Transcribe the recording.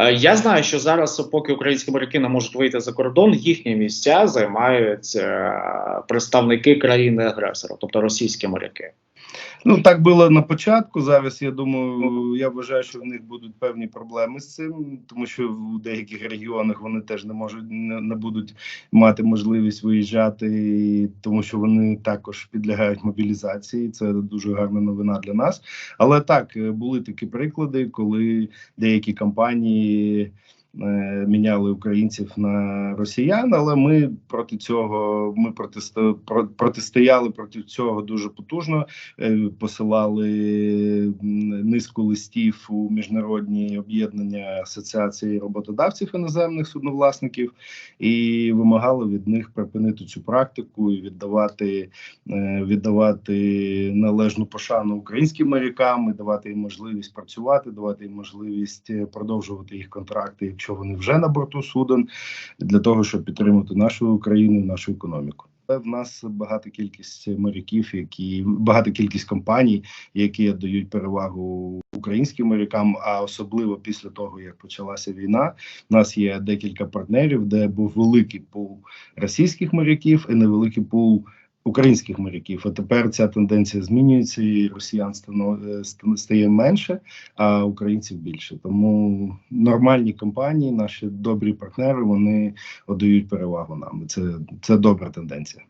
Е, Я знаю, що зараз, поки українські моряки не можуть вийти за кордон, їхні місця займають е, представники країни-агресора, тобто російські моряки. Ну так було на початку. Зараз я думаю, я вважаю, що в них будуть певні проблеми з цим, тому що в деяких регіонах вони теж не можуть не, не будуть мати можливість виїжджати, тому що вони також підлягають мобілізації. Це дуже гарна новина для нас. Але так е, були такі приклади, коли деякі компанії. Е, Міняли українців на росіян, але ми проти цього ми протисто, протистояли проти цього дуже потужно. Е, посилали низку листів у міжнародні об'єднання асоціації роботодавців іноземних судновласників і вимагали від них припинити цю практику і віддавати, е, віддавати належну пошану українським морякам, і давати їм можливість працювати, давати їм можливість продовжувати їх контракти, якщо вони вже на борту суден, для того, щоб підтримати нашу Україну, нашу економіку. Але в нас багата кількість моряків, які багата кількість компаній, які дають перевагу українським морякам. А особливо після того, як почалася війна, у нас є декілька партнерів, де був великий пул російських моряків і невеликий пул. Українських моряків, а тепер ця тенденція змінюється, і росіян е, стає менше, а українців більше. Тому нормальні компанії, наші добрі партнери, вони одають перевагу нам. Це, це добра тенденція.